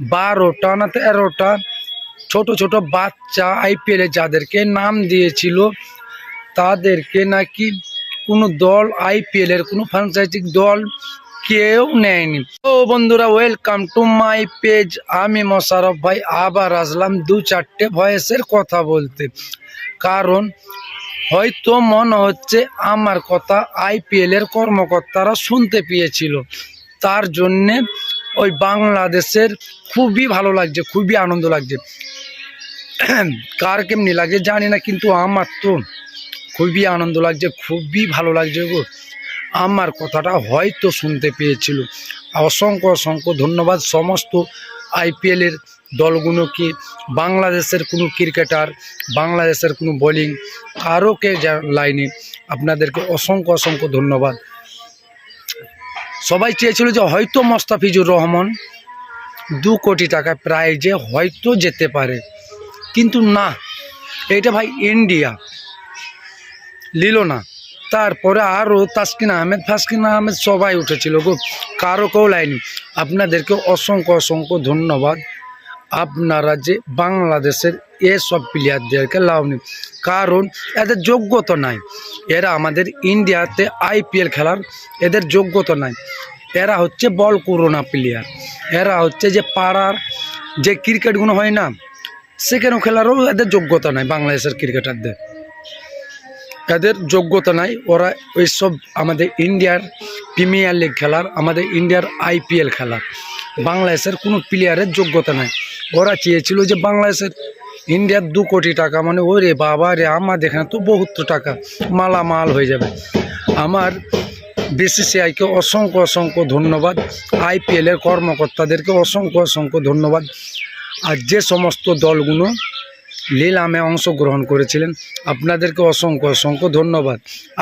বারোটা না তেরোটা ছোট ছোট বাচ্চা আইপিএলে যাদেরকে নাম দিয়েছিল, তাদেরকে নাকি কোনো দল আইপিএলের কোনো ফ্রাঞ্চাইজিক দল কেউ নেয়নি। ও বন্ধুরা ওয়েলকাম টু মাই পেজ আমি মোশারফ ভাই আবার আসলাম দু চারটে ভয়েসের কথা বলতে। কারণ হয়তো মনে হচ্ছে আমার কথা আইপিএলের কর্মকর্তারা শুনতে পেয়েছিল। তার জন্যে ওই বাংলাদেশের খুবই ভালো লাগছে, খুবই আনন্দ লাগছে। কার কেমনি লাগে জানি না, কিন্তু আমার তো খুবই আনন্দ লাগছে, খুবই ভালো লাগছে গো। আমার কথাটা হয়তো শুনতে পেয়েছিল। অসংখ্য অসংখ্য ধন্যবাদ সমস্ত আইপিএলের দলগুলোকে, বাংলাদেশের কোনো ক্রিকেটার, বাংলাদেশের কোনো বোলিং, আরও কে লাইনে, আপনাদেরকে অসংখ্য অসংখ্য ধন্যবাদ। সবাই চেয়েছিল যে হয়তো মোস্তাফিজুর রহমান দু কোটি টাকা প্রাইজে হয়তো যেতে পারে। কিন্তু না, এটা ভাই ইন্ডিয়া। লিল না। তারপরে আরও তাসকিন আহমেদ, ফাসকিন আহমেদ সবাই উঠেছিল গো। কারও কেউ লাইনি আপনাদেরকে অসংখ্য অসংখ্য ধন্যবাদ। আপনারা যে বাংলাদেশের এসব প্লেয়ারদেরকে লাভনি কারণ এদের যোগ্যতা নাই। এরা আমাদের ইন্ডিয়াতে আইপিএল খেলার এদের যোগ্যতা নাই। এরা হচ্ছে বল করোনা প্লেয়ার। এরা হচ্ছে যে পাড়ার যে ক্রিকেটগুলো হয় না, সেখানেও খেলারও এদের যোগ্যতা নাই বাংলাদেশের ক্রিকেটারদের। এদের যোগ্যতা নাই। ওরা ওইসব আমাদের ইন্ডিয়ার প্রিমিয়ার লিগ খেলার, আমাদের ইন্ডিয়ার আইপিএল খেলার। বাংলাদেশের কোনো প্লেয়ারের যোগ্যতা নাই। ওরা চেয়েছিল যে বাংলাদেশের ইন্ডিয়ার দু কোটি টাকা মানে ওরে বাবা রে আমাদের এখানে তো বহুত টাকা মালামাল হয়ে যাবে। আমার বিসিসিআইকে অসংখ্য অসংখ্য ধন্যবাদ আইপিএলের কর্মকর্তাদেরকে অসংখ্য অসংখ্য ধন্যবাদ। আর যে সমস্ত দলগুলো লীলামে অংশগ্রহণ করেছিলেন, আপনাদেরকে অসংখ্য অসংখ্য ধন্যবাদ।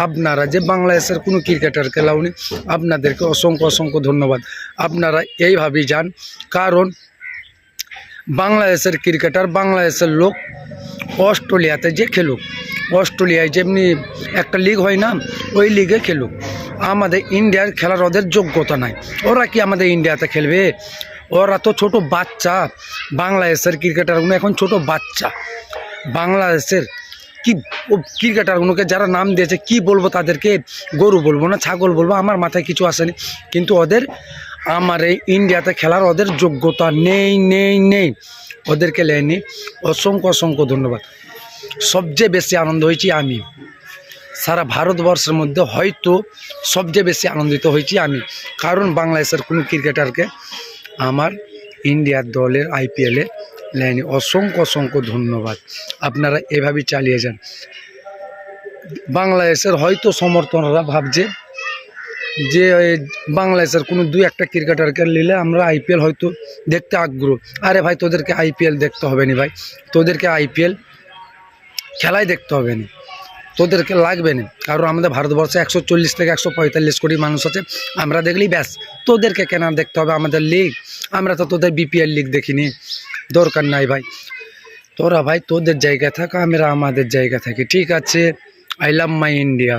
আপনারা যে বাংলাদেশের কোনো ক্রিকেটার খেলাউনি আপনাদেরকে অসংখ্য অসংখ্য ধন্যবাদ। আপনারা এইভাবেই যান, কারণ বাংলাদেশের ক্রিকেটার, বাংলাদেশের লোক অস্ট্রেলিয়াতে যে খেলুক। অস্ট্রেলিয়ায় যেমনি একটা লিগ হয় না, ওই লিগে খেলুক। আমাদের ইন্ডিয়ার খেলার ওদের যোগ্যতা নাই। ওরা কি আমাদের ইন্ডিয়াতে খেলবে? ওরা তো ছোট বাচ্চা। বাংলাদেশের ক্রিকেটারগুলো এখন ছোট বাচ্চা। বাংলাদেশের কি ও ক্রিকেটারগুলোকে যারা নাম দিয়েছে, কি বলব তাদেরকে? গরু বলব না, ছাগল বলব, আমার মাথায় কিছু আসেনি। কিন্তু ওদের আমার এই ইন্ডিয়াতে খেলার ওদের যোগ্যতা নেই নেই নেই। ওদেরকে লেয়নি। অসংখ্য অসংখ্য ধন্যবাদ। সবচেয়ে বেশি আনন্দ হয়েছি আমি। সারা ভারতবর্ষের মধ্যে হয়তো সবচেয়ে বেশি আনন্দিত হয়েছি আমি। কারণ বাংলাদেশের কোনো ক্রিকেটারকে আমার ইন্ডিয়ার দলের আইপিএলে লাইনে অসংখ্য অসংখ্য ধন্যবাদ। আপনারা এভাবেই চালিয়ে যান। বাংলাদেশের হয়তো সমর্থনরা ভাবছে যে বাংলাদেশের কোনো দুই একটা ক্রিকেটারকে নিলে আমরা আইপিএল হয়তো দেখতে আগ্রহ। আরে ভাই, তোদেরকে আইপিএল দেখতে হবে না ভাই? তোদেরকে আইপিএল খেলাই দেখতে হবে না। তোদেরকে লাগবে না। কারণ আমাদের ভারতবর্ষে একশো চল্লিশ থেকে একশো পঁয়তাল্লিশ কোটি মানুষ আছে। আমরা দেখলেই ব্যাস, তোদেরকে কেন দেখতে হবে আমাদের লিগ আমরা তো তোদের বিপিএল লিগ দেখিনি। দরকার নাই ভাই। তোরা ভাই, তোদের জায়গা থাক, আমরা আমাদের জায়গা থাকি। ঠিক আছে? I love my India